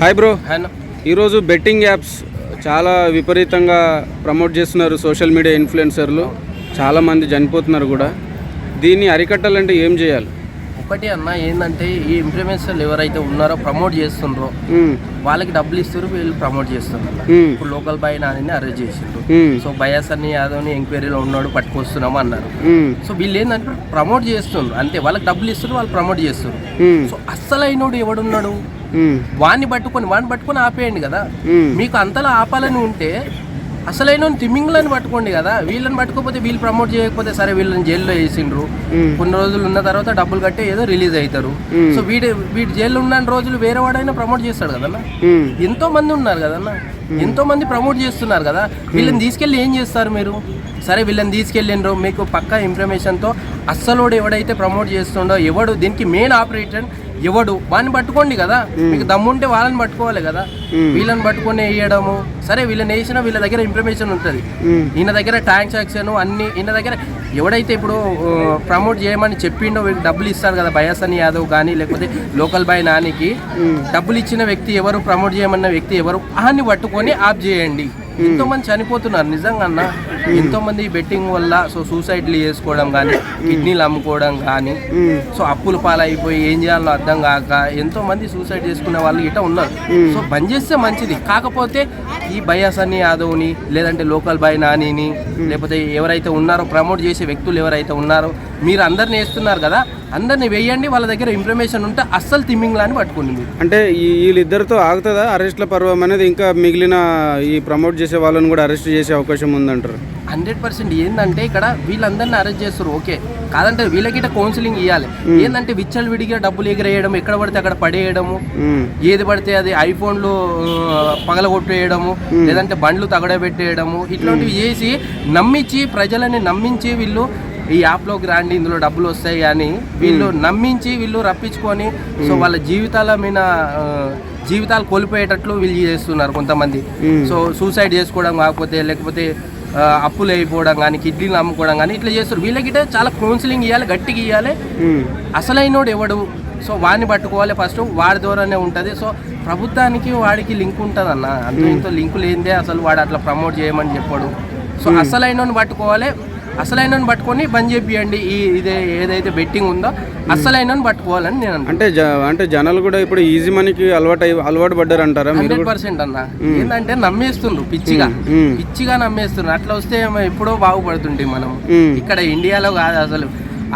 Hi bro ఈరోజు betting apps చాలా విపరీతంగా ప్రమోట్ చేస్తున్నారు సోషల్ మీడియా ఇన్ఫ్లుయెన్సర్లు చాలా మంది చనిపోతున్నారు కూడా దీన్ని అరికట్టాలంటే ఏం చేయాలి ఒకటి అన్న ఏంటంటే ఈ ఇన్ఫ్లుయెన్సర్లు ఎవరైతే ఉన్నారో ప్రమోట్ చేస్తుండ్రో మ్మ్. వాళ్ళకి డబ్బులు ఇస్తారు వీళ్ళు ప్రమోట్ చేస్తున్నారు మ్మ్. ఇప్పుడు లోకల్ బాయ్ నాని అరెస్ట్ చేసిండ్రు. సో బయాస్ అని యాదవ్ని ఎంక్వైరీలో ఉన్నాడు పట్టుకొస్తున్నాము అన్నారు. సో వీళ్ళు ఏంటంటే ప్రమోట్ చేస్తుండ్రు అంతే వాళ్ళకి డబ్బులు ఇస్తారు వాళ్ళు ప్రమోట్ చేస్తారు మ్మ్. సో అస్సలైనోడు ఎవడున్నాడు. వాడిని పట్టుకొని వాడిని పట్టుకొని ఆపేయండి కదా. మీకు అంతలా ఆపాలని ఉంటే అసలైన తిమ్మింగ్లను పట్టుకోండి కదా. వీళ్ళని పట్టుకోకపోతే వీళ్ళు ప్రమోట్ చేయకపోతే సరే వీళ్ళని జైల్లో వేసిండ్రు. కొన్ని రోజులు ఉన్న తర్వాత డబ్బులు కట్టి ఏదో రిలీజ్ అవుతారు. సో వీడి వీడి జైల్లో ఉన్న రోజులు వేరే వాడైనా ప్రమోట్ చేస్తాడు కదన్నా. ఎంతో మంది ఉన్నారు కదన్నా. ఎంతో మంది ప్రమోట్ చేస్తున్నారు కదా. వీళ్ళని తీసుకెళ్ళి ఏం చేస్తారు మీరు? సరే వీళ్ళని తీసుకెళ్ళిండ్రు. మీకు పక్కా ఇన్ఫర్మేషన్తో అస్సలోడు ఎవడైతే ప్రమోట్ చేస్తుండో ఎవడు దీనికి మెయిన్ ఆపరేటర్ ఎవడు? వాడిని పట్టుకోండి కదా. మీకు దమ్ముంటే వాళ్ళని పట్టుకోవాలి కదా. వీళ్ళని పట్టుకొని వేయడము సరే వీళ్ళని వేసినా వీళ్ళ దగ్గర ఇన్ఫర్మేషన్ ఉంటుంది. ఈయన దగ్గర ట్రాన్సాక్షన్ అన్ని ఈయన దగ్గర ఎవడైతే ఇప్పుడు ప్రమోట్ చేయమని చెప్పిండో వీళ్ళకి డబ్బులు ఇస్తారు కదా బయాసని యాదవ్ కానీ లేకపోతే లోకల్ బాయ్ నానికి. డబ్బులు ఇచ్చిన వ్యక్తి ఎవరు ప్రమోట్ చేయమన్న వ్యక్తి ఎవరు ఆన్ని పట్టుకొని ఆఫ్ చేయండి. ఎంతో మంది చనిపోతున్నారు నిజంగా అన్న. ఎంతో మంది బెట్టింగ్ వల్ల సో సూసైడ్లు చేసుకోవడం కానీ కిడ్నీలు అమ్ముకోవడం కానీ. సో అప్పుల పాలైపోయి ఏం చేయాలో అర్థం కాక ఎంతో మంది సూసైడ్ చేసుకునే వాళ్ళు ఇట ఉన్నారు. సో బంద్ చేస్తే మంచిది. కాకపోతే ఈ బయాసని యాదవ్ని లేదంటే లోకల్ బాయ్ నానిని లేకపోతే ఎవరైతే ఉన్నారో ప్రమోట్ చేసే వ్యక్తులు ఎవరైతే ఉన్నారో మీరు అందరిని వేస్తున్నారు కదా అందరిని వేయండి వాళ్ళ దగ్గర ఇన్ఫర్మేషన్ ఉంటే అస్సలు తిమ్మింగ్లాని పట్టుకోండి మీరు. అంటే వీళ్ళిద్దరితో ఆగుతుందా అరెస్ట్ల పర్వం అనేది ఇంకా మిగిలిన ఈ ప్రమోట్ చేసే వాళ్ళని కూడా అరెస్ట్ చేసే అవకాశం ఉందంటారు? హండ్రెడ్ పర్సెంట్ ఏంటంటే ఇక్కడ వీళ్ళందరిని అరెస్ట్ చేస్తారు ఓకే. కాదంటే వీళ్ళకి కౌన్సిలింగ్ ఇవ్వాలి ఏంటంటే విచ్చలు విడిగా డబ్బులు ఎగరేయడం ఎక్కడ పడితే అక్కడ పడేయడము. ఏది పడితే అది ఐఫోన్లు పగలగొట్టేయడము లేదంటే బండ్లు తగడబెట్టేయడము ఇట్లాంటివి చేసి నమ్మించి ప్రజలని నమ్మించి వీళ్ళు ఈ యాప్లోకి రాండి ఇందులో డబ్బులు వస్తాయి అని వీళ్ళు నమ్మించి వీళ్ళు రప్పించుకొని సో వాళ్ళ జీవితాల మీద జీవితాలు కోల్పోయేటట్లు వీళ్ళు చేస్తున్నారు కొంతమంది. సో సూసైడ్ చేసుకోవడం కాకపోతే లేకపోతే అప్పులు అయిపోవడం కానీ కిడ్నీలు అమ్ముకోవడం కానీ ఇట్లా చేస్తారు వీళ్ళకి చాలా కౌన్సిలింగ్ ఇవ్వాలి గట్టిగా ఇవ్వాలి. అసలైనోడు ఎవడు? సో వాడిని పట్టుకోవాలి ఫస్ట్ వాడి ద్వారానే ఉంటుంది. సో ప్రభుత్వానికి వాడికి లింక్ ఉంటుంది అన్న అంత ఇంతో లింక్ లేనిదే అసలు వాడు అట్లా ప్రమోట్ చేయమని చెప్పాడు. సో అసలైనోని పట్టుకోవాలి. అసలైనోని పట్టుకొని బంద్ చేపియండి. ఈ ఇదే ఏదైతే బెట్టింగ్ ఉందో అసలైనోని పట్టుకోవాలని నేను అంటే అంటే జనాలు కూడా ఇప్పుడు ఈజీ మనీకి అలవాటు అలవాటు పడ్డారు అంటారా హండ్రెడ్ పర్సెంట్ అన్న. ఏంటంటే నమ్మేస్తుండ్రు పిచ్చిగా. పిచ్చిగా నమ్మేస్తున్నారు అట్లా వస్తే ఎప్పుడో బాగుపడుతుంటే మనం. ఇక్కడ ఇండియాలో కాదు అసలు.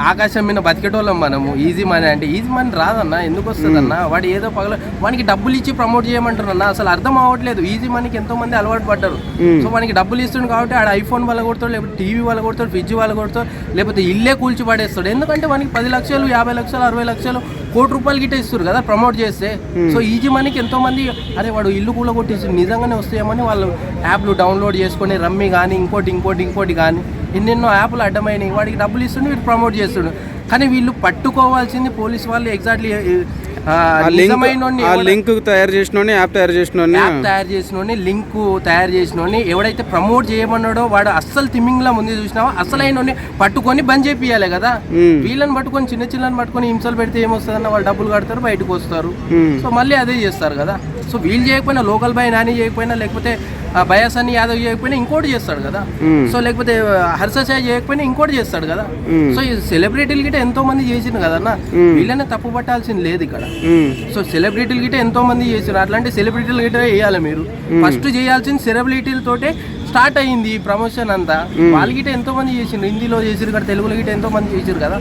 ఆకాశం మీద బతికేటోళ్ళం మనము. ఈజీ మనీ అంటే ఈజీ మనీ రాదన్న ఎందుకు వస్తుందన్న? వాడు ఏదో పగల వానికి డబ్బులు ఇచ్చి ప్రమోట్ చేయమంటారు అన్న అసలు అర్థం అవ్వట్లేదు. ఈజీ మనీకి ఎంతో మంది అలవాటు పడ్డారు. మ్మ్. సో వానికి డబ్బులు ఇస్తుండు కాబట్టి ఆడ ఐఫోన్ వాళ్ళ కొడతాడు లేకపోతే టీవీ వాళ్ళ కొడతాడు ఫ్రిడ్జ్ వాళ్ళ కొడతాడు లేకపోతే ఇల్లే కూల్చి పడేస్తాడు. ఎందుకంటే వానికి పది లక్షలు యాభై లక్షలు అరవై లక్షలు కోటి రూపాయలు గిట్ట ఇస్తారు కదా ప్రమోట్ చేస్తే. సో ఈజీ మనీకి ఎంతో మంది అరే వాడు ఇల్లు కూల కొట్టేసి నిజంగానే వస్తాయేమని వాళ్ళు యాప్లు డౌన్లోడ్ చేసుకొని రమ్మి కానీ ఇంకోటి ఇంకోటి ఇంకోటి కానీ ఎన్నెన్నో యాప్లు అడ్డమైనవి వాడికి డబ్బులు ఇస్తుండే వీడు ప్రమోట్ చేస్తుండు. కానీ వీళ్ళు పట్టుకోవాల్సింది పోలీస్ వాళ్ళు ఎగ్జాక్ట్లీ లింక్ తయారు చేసిన యాప్ తయారు చేసిన యాప్ తయారు చేసిన లింక్ తయారు చేసిన ఎవడైతే ప్రమోట్ చేయమన్నాడో వాడు అస్సలు తిమ్మింగ్లా ముందు చూసినావో? అసలైన పట్టుకొని బంద్ చేపియాలి కదా. వీళ్ళని పట్టుకొని చిన్న చిన్నని పట్టుకొని హింసలు పెడితే ఏమొస్తుందన్న వాళ్ళు డబ్బులు కడతారు బయటకు వస్తారు. సో మళ్ళీ అదే చేస్తారు కదా. సో వీళ్ళు చేయకపోయినా లోకల్ బాయ్ నాని చేయకపోయినా లేకపోతే ఆ బయాస్ అని యాదవ్ చేయకపోయినా ఇంకోటి చేస్తాడు కదా. సో లేకపోతే హర్ష సాయి చేయకపోయినా ఇంకోటి చేస్తాడు కదా. సో ఈ సెలబ్రిటీలు గిట్ట ఎంతో మంది చేసిండు కదన్న. వీళ్ళనే తప్పు పట్టాల్సింది లేదు ఇక్కడ. సో సెలబ్రిటీలు గిట్ట ఎంతో మంది చేసారు అట్లాంటి సెలబ్రిటీలు గిట్ట వేయాలి మీరు. ఫస్ట్ చేయాల్సింది సెలబ్రిటీలతోటే స్టార్ట్ అయ్యింది ఈ ప్రమోషన్ అంతా. వాళ్ళ గిట్ట ఎంతో మంది చేసిండ్రు హిందీలో చేసిరు కదా తెలుగులో గిట్ట ఎంతో మంది చేసిరు కదా.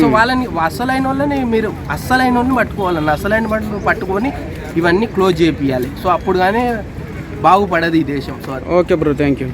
సో వాళ్ళని అస్సలైన వాళ్ళని మీరు అస్సలైన వాళ్ళని పట్టుకోవాలన్న అసలైన పట్టుకొని ఇవన్నీ క్లోజ్ చేపియాలి. సో అప్పుడు కానీ బాగుపడదు ఈ దేశం. So okay bro thank you